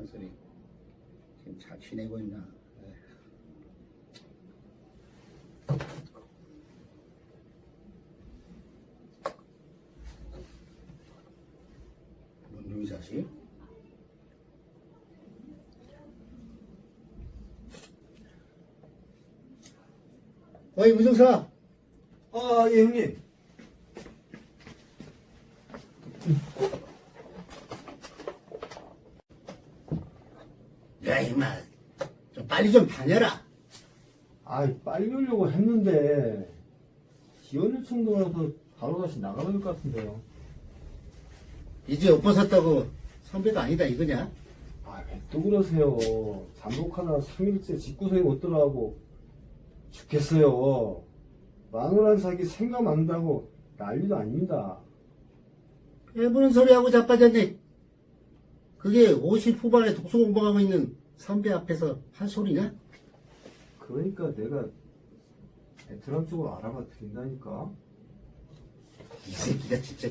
한소리. 지금 자취내고 있나? 에휴. 뭔 놈이 자식? 어이 무정사 아, 예, 형님. 야 임마 좀 빨리 좀 다녀라 아, 빨리 오려고 했는데, 지원 요청도라서 바로 다시 나가야 될 것 같은데요. 이제 옷 벗었다고 선배도 아니다 이거냐? 아, 왜 또 그러세요? 잠복하다 3일째 집구석에 못 들어가고 죽겠어요. 마누라 사기 생각 안다고 난리도 아닙니다. 해보는 소리하고 자빠졌네 그게 50 후반에 독서 공부하고 있는 선배 앞에서 할 소리냐? 그러니까 내가 베트남 쪽으로 알아봐 드린다니까. 이 새끼가 진짜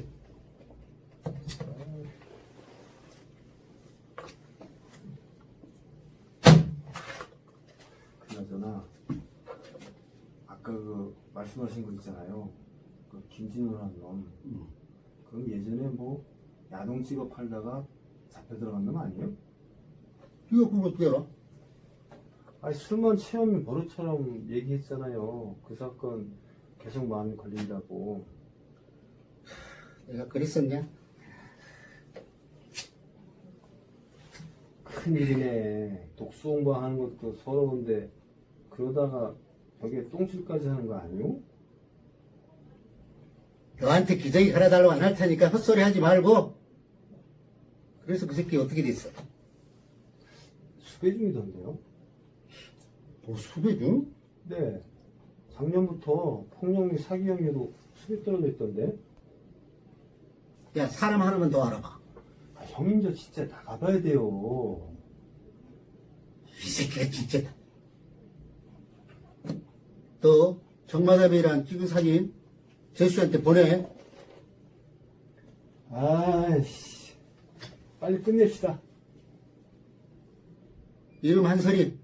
그나저나, 아까 그 말씀하신 거 있잖아요. 그 김진호라는 놈. 음. 그럼 예전에 뭐 야동 찍어 팔다가 잡혀 들어간 놈 아니에요? 이거 그걸 어떻게 알아? 아니 술만 체험이 버릇처럼 얘기했잖아요. 그 사건 계속 마음에 걸린다고. 내가 그랬었냐? 큰일이네. 독수 공부하는 것도 서러운데 그러다가 벽에 똥칠까지 하는 거 아니요? 너한테 기저귀 갈아달라고 안 할 테니까 헛소리 하지 말고 그래서 그 새끼 어떻게 됐어? 수배 중이던데요? 뭐 수배 중? 네. 작년부터 폭력이 사기 혐의로 수배 떨어져 있던데. 야 사람 하나만 더 알아봐 아, 형님 저 진짜 나가봐야 돼요. 이 새끼가 진짜 너 정마담이랑 찍은 사진 제수한테 보내 아이씨. 빨리 끝냅시다. 이름 한설이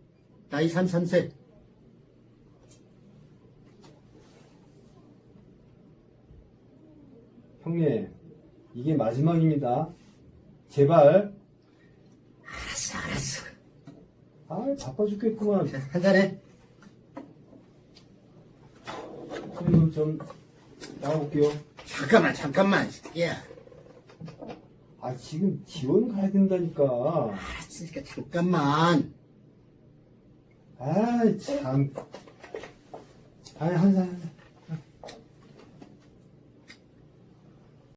나이 33세 형님, 이게 마지막입니다. 제발. 알았어 알았어 아, 바빠 죽겠구만. 자, 한잔해 그리고 좀 나가볼게요. 잠깐만 잠깐만 야 아, 지금 지원 가야 된다니까. 알았으니까 잠깐만 아, 참. 아, 한 잔, 한 잔.